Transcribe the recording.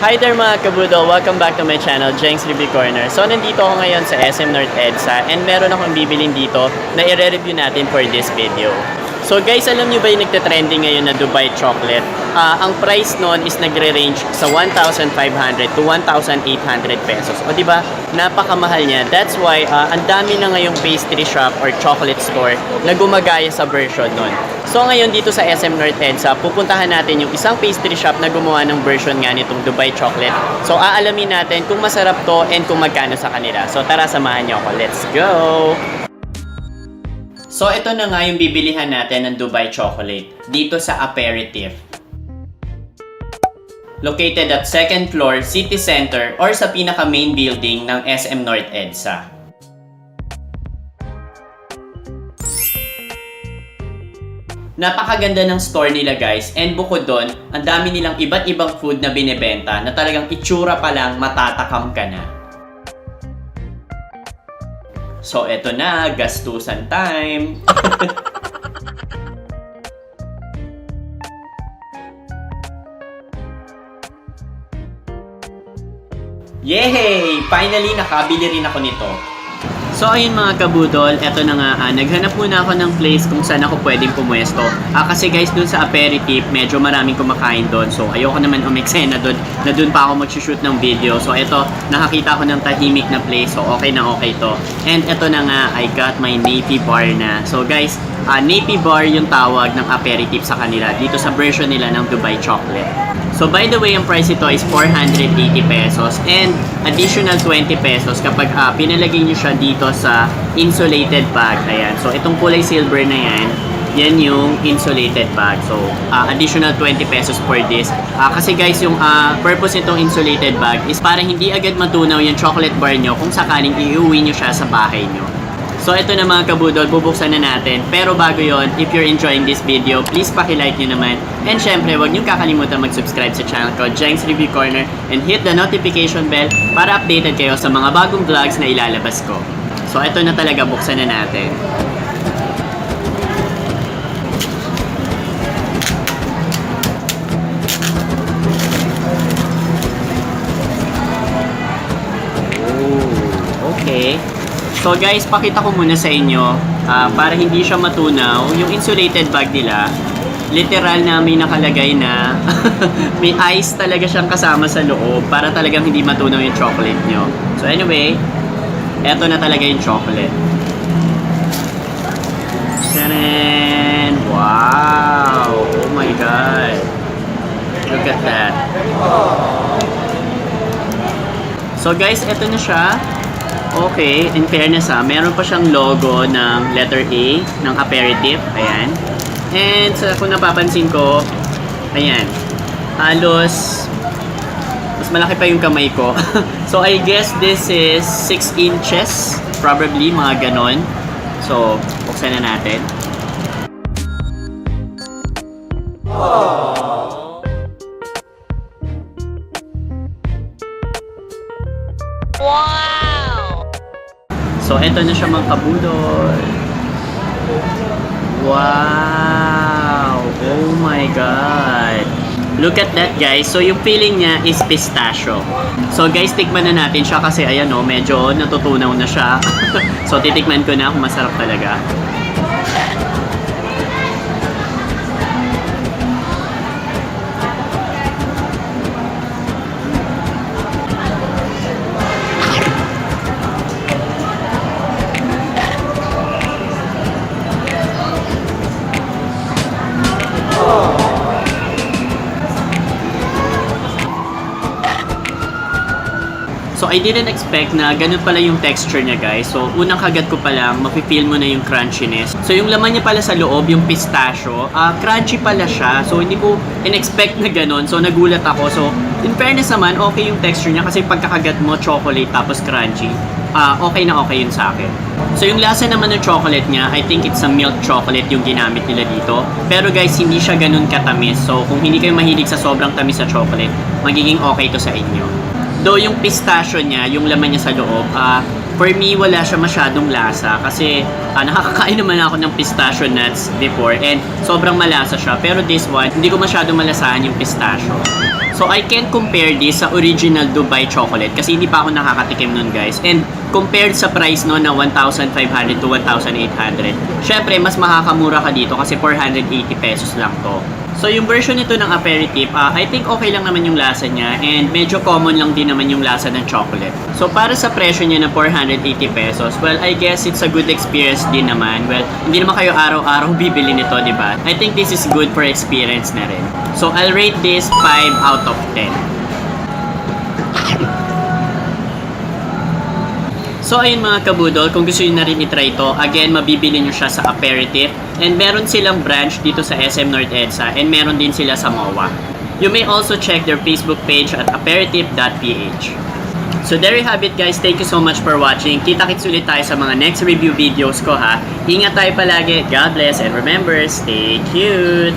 Hi there mga kabudol! Welcome back to my channel, Jenks Review Corner. So, nandito ako ngayon sa SM North EDSA and meron akong bibilin dito na i-review natin for this video. So guys, alam nyo ba yung nagte-trending ngayon na Dubai Chocolate? Ah, ang price nun is nagre-range sa 1,500 to 1,800 pesos. O di ba? Napakamahal niya. That's why ah, ang dami na ngayong pastry shop or chocolate store na gumagaya sa version nun. So ngayon dito sa SM North EDSA, pupuntahan natin yung isang pastry shop na gumawa ng version nga nitong Dubai Chocolate. So aalamin natin kung masarap to and kung magkano sa kanila. So tara, samahan niyo ako. Let's go! So ito na nga yung bibilihan natin ng Dubai Chocolate dito sa Aperitif. Located at second floor, city center or sa pinaka main building ng SM North EDSA. Napakaganda ng store nila guys and bukod doon, ang dami nilang iba't ibang food na binebenta na talagang itsura pa lang matatakam ka na. So eto na, gastusan time. Yay! Finally, nakabili rin ako nito. So ayun mga kabudol, eto na nga, ah, naghanap muna ako ng place kung saan ako pwedeng pumuesto. Ah, kasi guys, dun sa aperitif, medyo maraming kumakain doon. So ayoko naman umeksena doon, na doon pa ako mag-shoot ng video. So eto, nakakita ko ng tahimik na place, so okay na okay to. And eto na nga, I got my Navy bar na. So guys, ah, Navy bar yung tawag ng aperitif sa kanila, dito sa version nila ng Dubai Chocolate. So by the way, ang price ito is 480 pesos and additional 20 pesos kapag ah, pinalagay nyo siya dito sa insulated bag. Ayan. So itong kulay silver na yan, yan yung insulated bag. So ah, additional 20 pesos for this. Ah, kasi guys, yung ah, purpose nitong insulated bag is para hindi agad matunaw yung chocolate bar nyo kung sakaling iuwi nyo siya sa bahay nyo. So ito na mga kabudol, bubuksan na natin. Pero bago yon, if you're enjoying this video, please pakilike nyo naman. And syempre, huwag nyo kakalimutan mag-subscribe sa channel ko, Jenks Review Corner, and hit the notification bell para updated kayo sa mga bagong vlogs na ilalabas ko. So ito na talaga, buksan na natin. So guys, pakita ko muna sa inyo ah, para hindi siya matunaw. Yung insulated bag nila, literal na may nakalagay na may ice talaga siyang kasama sa loob para talagang hindi matunaw yung chocolate nyo. So anyway, eto na talaga yung chocolate. Taran! Wow! Oh my God! Look at that. So guys, eto na siya. Okay, in fairness ha, meron pa siyang logo ng letter A ng aperitif. Ayan. And sa kung napapansin ko, ayan, halos mas malaki pa yung kamay ko. so I guess this is 6 inches, probably mga ganon. So, buksan na natin. So, eto na siya mga kabudol. Wow! Oh my God! Look at that guys. So yung feeling niya is pistachio. So guys, tikman na natin siya kasi ayan o, medyo natutunaw na siya. so titikman ko na kung masarap talaga. So I didn't expect na ganun pala yung texture niya guys. So unang kagat ko pa lang, mapipil mo na yung crunchiness. So yung laman niya pala sa loob, yung pistachio, ah crunchy pala siya. So hindi ko in-expect na ganun. So nagulat ako. So in fairness naman, okay yung texture niya kasi pagkakagat mo chocolate tapos crunchy. Ah okay na okay yun sa akin. So yung lasa naman ng chocolate niya, I think it's a milk chocolate yung ginamit nila dito. Pero guys, hindi siya ganun katamis. So kung hindi kayo mahilig sa sobrang tamis sa chocolate, magiging okay to sa inyo. Though yung pistachio niya, yung laman niya sa loob, ah for me, wala siya masyadong lasa kasi ah, nakakakain naman ako ng pistachio nuts before and sobrang malasa siya. Pero this one, hindi ko masyadong malasahan yung pistachio. So I can compare this sa original Dubai chocolate kasi hindi pa ako nakakatikim nun guys. And compared sa price no na 1,500 to 1,800, syempre mas makakamura ka dito kasi 480 pesos lang to. So yung version nito ng aperitif, ah, I think okay lang naman yung lasa niya and medyo common lang din naman yung lasa ng chocolate. So para sa presyo niya na 480 pesos, well I guess it's a good experience din naman. Well, hindi naman kayo araw-araw bibili nito, di ba? I think this is good for experience na rin. So I'll rate this 5 out of 10. So ayun mga kabudol, kung gusto nyo na rin itry ito, again, mabibili nyo siya sa Aperitif. And meron silang branch dito sa SM North EDSA and meron din sila sa MOA. You may also check their Facebook page at aperitif.ph. So there you have it guys. Thank you so much for watching. Kita-kits ulit tayo sa mga next review videos ko ha. Ingat tayo palagi. God bless and remember, stay cute!